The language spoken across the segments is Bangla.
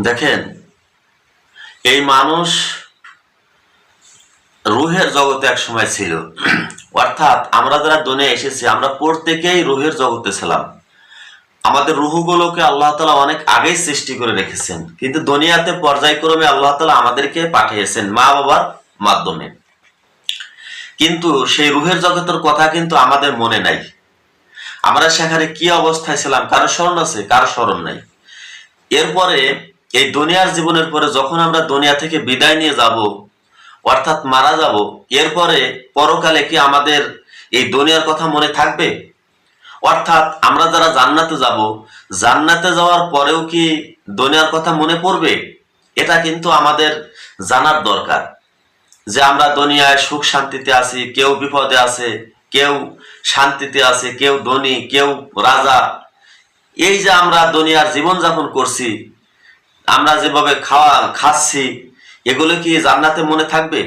দেখেন, এই মানুষ রুহের জগতে এক সময় ছিল। অর্থাৎ আমরা যারা দুনিয়া এসেছি, আমরা প্রত্যেকেই রুহের জগতে ছিলাম। আমাদের রুহুগুলোকে আল্লাহ তালা অনেক আগেই সৃষ্টি করে রেখেছেন। কিন্তু দুনিয়াতে পর্যায়ক্রমে আল্লাহ তালা আমাদেরকে পাঠিয়েছেন মা বাবার মাধ্যমে। কিন্তু সেই রুহের জগতের কথা কিন্তু আমাদের মনে নাই। আমরা সেখানে কি অবস্থায় ছিলাম? কারও স্মরণ আছে? কারও স্মরণ নাই। এরপরে এই দুনিয়ার জীবনের পরে যখন আমরা দুনিয়া থেকে বিদায় নিয়ে যাব, অর্থাৎ মারা যাব, এরপরে পরকালে কি আমাদের এই দুনিয়ার কথা মনে থাকবে? অর্থাৎ আমরা যারা জান্নাতে যাব, জান্নাতে যাওয়ার পরেও কি দুনিয়ার কথা মনে পড়বে? এটা কিন্তু আমাদের জানার দরকার। যে আমরা দুনিয়ায় সুখ শান্তিতে আছি, কেউ বিপদে আছে, কেউ শান্তিতে আছে, কেউ ধনী, কেউ রাজা। এই যে আমরা দুনিয়ার জীবন যাপন করছি আমরা যেভাবে খাওয়া, খাচ্ছি, এগুলো কি জান্নাতে মনে থাকবে?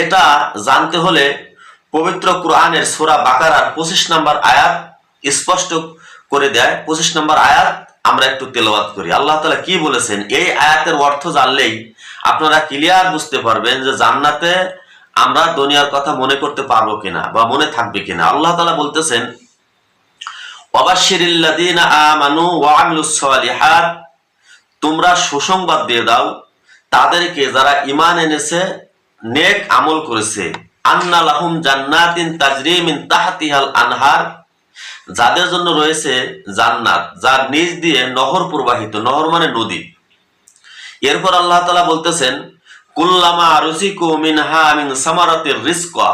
এটা জানতে হলে পবিত্র কোরআনের সোরা বাকারার পঁচিশ নম্বর আয়াত স্পষ্ট করে দেয়। পঁচিশ নম্বর আয়াত আমরা একটু তেলাওয়াত করি। আল্লাহ তালা কি বলেছেন? এই আয়াতের অর্থ জানলেই আপনারা ক্লিয়ার বুঝতে পারবেন যে জান্নাতে আমরা দুনিয়ার কথা মনে করতে পারব কিনা বা মনে থাকবে কিনা। আল্লাহ তালা বলতেছেন অবাশিরিল্লাদিনা আমানু ওয়া সালিহাত তোমরা সুসংবাদ দিয়ে দাও, তাদেরকে যারা ইমান এনেছে, নেক আমল করেছে। আন্না লাহুম জান্নাতিন তাজরি মিন তাহতিহাল আনহার, যাদের জন্য রয়েছে জান্নাত, যার নিজ দিয়ে নহর প্রবাহিত, নহর মানে নদী। এরপর আল্লাহ তালা বলতেছেন, কুল্লামা রুসিকু মিনহা মিন সামারাতির রিজকা।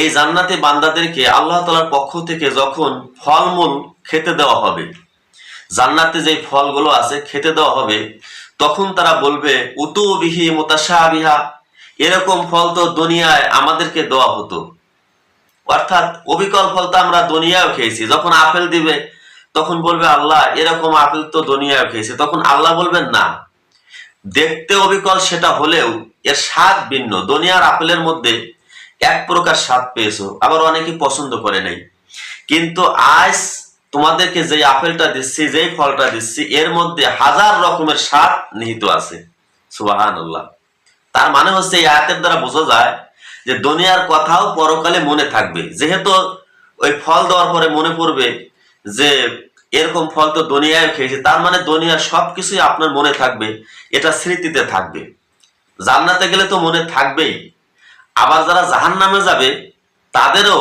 এই জান্নাতে বান্দাদেরকে আল্লাহ তালার পক্ষ থেকে যখন ফলমূল খেতে দেওয়া হবে জান্নাতে যে ফলগুলো আছে খেতে দেওয়া হবে, তখন তারা বলবে, উতু বিহি মোতাসা বিহা এরকম ফল তো দুনিয়ায় আমাদেরকে দেওয়া হতো। অর্থাৎ অবিকল ফল তো আমরা দুনিয়াও খেয়েছি। যখন আপেল দিবে, তখন বলবে, আল্লাহ, এরকম আপেল তো দুনিয়াও খেয়েছি। তখন আল্লাহ বলবেন, না। দেখতে অবিকল সেটা হলেও এর স্বাদ ভিন্ন। দুনিয়ার আপেলের মধ্যে এক প্রকার স্বাদ পেয়েছ। আবার অনেকে পছন্দ করে নাই। কিন্তু আজ তোমাদেরকে যে আপেলটা দিচ্ছি, যেই ফলটা দিচ্ছি, এর মধ্যে হাজার রকমের স্বাদ নিহিত আছে। সুবাহান তার মানে হচ্ছে এই আয়াতের দ্বারা বোঝা যায় যে দুনিয়ার কথাও পরকালে মনে থাকবে। যেহেতু ওই ফল দেওয়ার পরে মনে পড়বে যে এরকম ফল তো দুনিয়ায় খেয়েছে, তার মানে দুনিয়ার সবকিছুই আপনার মনে থাকবে, এটা স্মৃতিতে থাকবে। জান্নাতে গেলে তো মনে থাকবেই। আবার যারা জাহান নামে যাবে, তাদেরও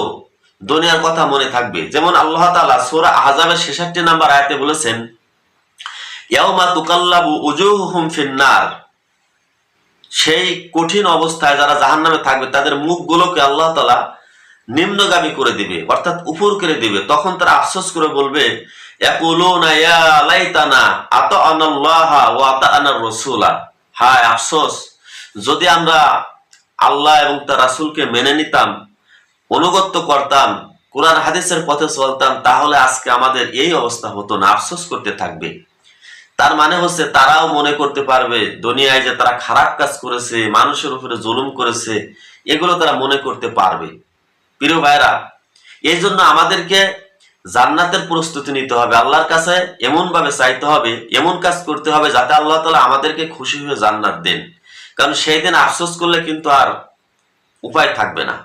দুনিয়ার কথা মনে থাকবে। যেমন আল্লাহ তালা সোরা আহজাবের ছেষট্টি নাম্বার আয়াতে বলেছেন, ইয়াউমা তুকাল্লাবু উজুহুম ফিন্নার। সেই কঠিন অবস্থায় যারা জাহান নামে থাকবে, তাদের মুখগুলোকে আল্লাহ তালা নিম্নগামী করে দিবে, অর্থাৎ উপর করে দিবে। তখন তারা আফসোস করে বলবে হায় আফসোস, যদি আমরা আল্লাহ এবং তার রাসূলকে মেনে নিতাম অনুগত্য করতাম কোরআন হাদিসের পথে চলতাম, তাহলে আজকে আমাদের এই অবস্থা হতো না, আফসোস করতে থাকবে। তার মানে হচ্ছে তারাও মনে করতে পারবে, দুনিয়ায় যে তারা খারাপ কাজ করেছে, মানুষের উপরে জুলুম করেছে, এগুলো তারা মনে করতে পারবে। প্রিয় ভাইরা এই জন্য আমাদেরকে জান্নাতের প্রস্তুতি নিতে হবে, আল্লাহর কাছে এমন ভাবে চাইতে হবে, এমন কাজ করতে হবে যাতে আল্লাহ তালা আমাদেরকে খুশি হয়ে জান্নাত দেন। কারণ সেই দিন আফসোস করলে কিন্তু আর উপায় থাকবে না।